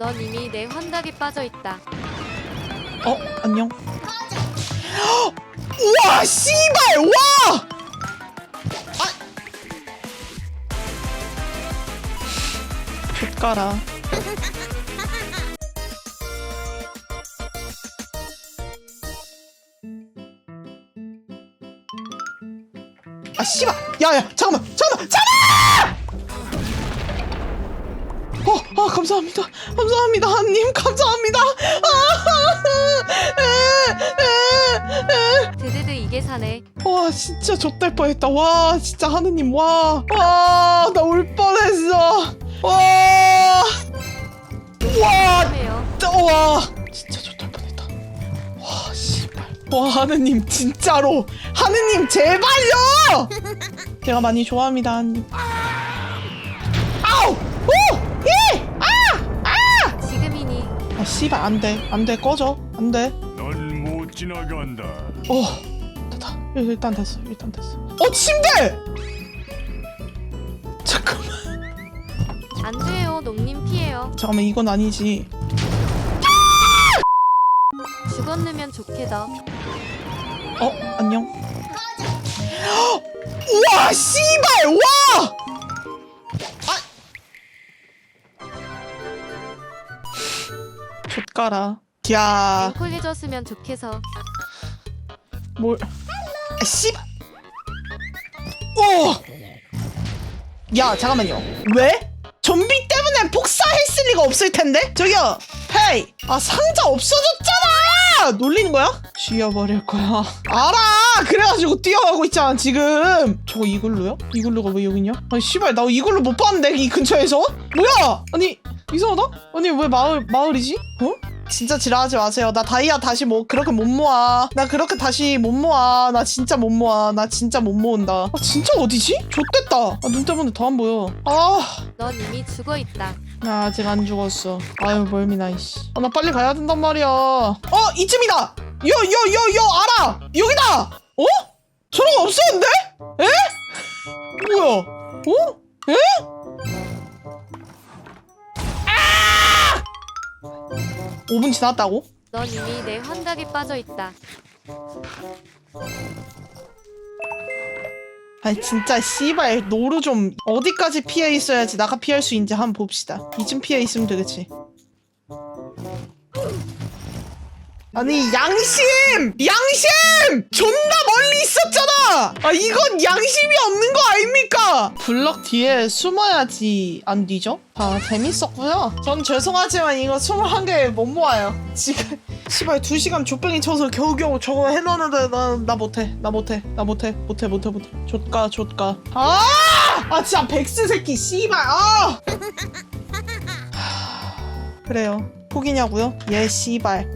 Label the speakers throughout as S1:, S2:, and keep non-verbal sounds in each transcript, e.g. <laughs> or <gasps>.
S1: 넌 이미 내 환각에 빠져 있다.
S2: 어 안녕. <gasps> 우와 씨발 와. 아. 족가라. 아 씨발 야야 잠깐만 잠깐만 잠깐만 감사합니다. 감사합니다. 한님 감사합니다. 아,
S1: 드드드 이게 사네.
S2: 와 진짜 좆될 뻔했다. 와 진짜 하느님 와 와 나 울 뻔했어. 와와.
S1: 해요.
S2: 와. 진짜 좆될 뻔했다. 와 씨발. 와 하느님 진짜로. 하느님 제발요! <laughs> 제가 많이 좋아합니다 하느님 씨발 안돼. 안돼. 꺼져. 안돼.
S3: 넌 못 지나간다.
S2: 어 됐다. 일단 됐어. 일단 됐어. 어 침대! 잠깐만.
S1: 안 돼요. 농님 피해요.
S2: 잠깐만 이건 아니지.
S1: 죽었으면 좋겠다.
S2: 어 안녕. <gasps> 우와 씨발 와 가라 야
S1: 앵콜해졌으면 좋겠어.
S2: 뭘? 아, 씨발. 오. 야 잠깐만요. 왜? 좀비 때문에 폭사했을 리가 없을 텐데. 저기요. 헤이. 아 상자 없어졌잖아. 놀리는 거야? 죽여버릴 거야. 알아. 그래가지고 뛰어가고 있잖아 지금. 저거 이글루요? 이글루가 왜 여기 있냐? 아니 씨발 나 이글루 못 봤는데 이 근처에서? 뭐야? 아니 이상하다? 아니 왜 마을 마을이지? 어? 진짜 지랄하지 마세요. 나 다이아 다시 뭐 그렇게 못 모아. 나 그렇게 다시 못 모아. 나 진짜 못 모아. 나 진짜 못 모은다. 아 진짜 어디지? 좆됐다. 아, 눈 때문에 더 안 보여. 아,
S1: 넌 이미 죽어 있다.
S2: 나 아직 안 죽었어. 아유 멀미나 이씨. 아, 나 빨리 가야 된단 말이야. 어 이쯤이다. 요요요요 알아. 여기다. 어? 저런 거 없었는데? 에? 뭐야? 어? 에? 5분 지났다고?
S1: 넌 이미 내 환각에 빠져 있다.
S2: 아니 진짜 씨발 노루 좀 어디까지 피해 있어야지 나가 피할 수 있는지 한번 봅시다 이쯤 피해 있으면 되겠지 아니 양심! 양심! 존나 멀리 있었잖 아! 아 이건 양심이 없는 거 아닙니까? 블럭 뒤에 숨어야지 안 뒤져? 아 재밌었고요 전 죄송하지만 이거 21개 못 모아요 지금 <laughs> 씨발 2시간 족뱅이 쳐서 겨우겨우 저거 해놓는데 나, 나 못해 나 못해 나 못해 못해 못해 못해 좆가 좆가 아! 아 진짜 백스 새끼 씨발 아! <laughs> 그래요 포기냐고요? 예 씨발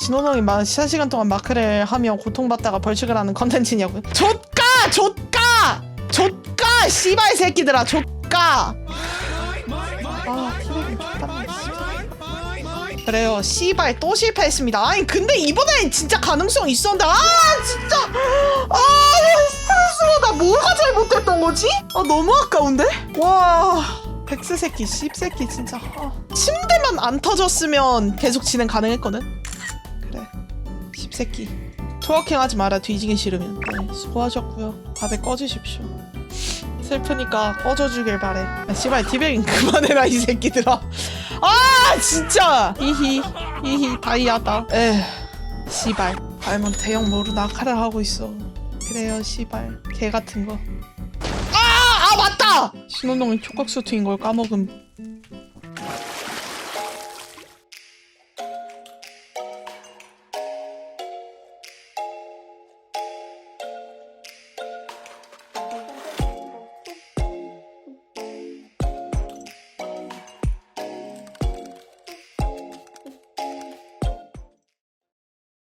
S2: 진호동이 막 4시간 동안 마크를 하며 고통받다가 벌칙을 하는 컨텐츠냐고요? 좆가! 좆가! 좆가! 씨발 새끼들아 좆가! 아 티백이 좆같네. 그래요 씨발 또 실패했습니다 아니 근데 이번엔 진짜 가능성 있었는데 아 진짜 아 스트레스가 나 뭐가 잘못됐던 거지? 아 너무 아까운데? 와 백스 새끼 씹 새끼 진짜 아. 침대만 안 터졌으면 계속 진행 가능했거든 씹새끼. 트워킹 하지 마라 뒤지기 싫으면. 네, 수고하셨고요. 다들 꺼지십시오. 슬프니까 꺼져주길 바래. 아, 씨발 디베인 그만해라 이 새끼들아. 아 진짜! 히히 히히 다이아다. 에 씨발. 알면 대형 모루 낙하를 하고 있어. 그래요 씨발. 개 같은 거. 아! 아 맞다! 신혼동이 촉각수트인 걸 까먹음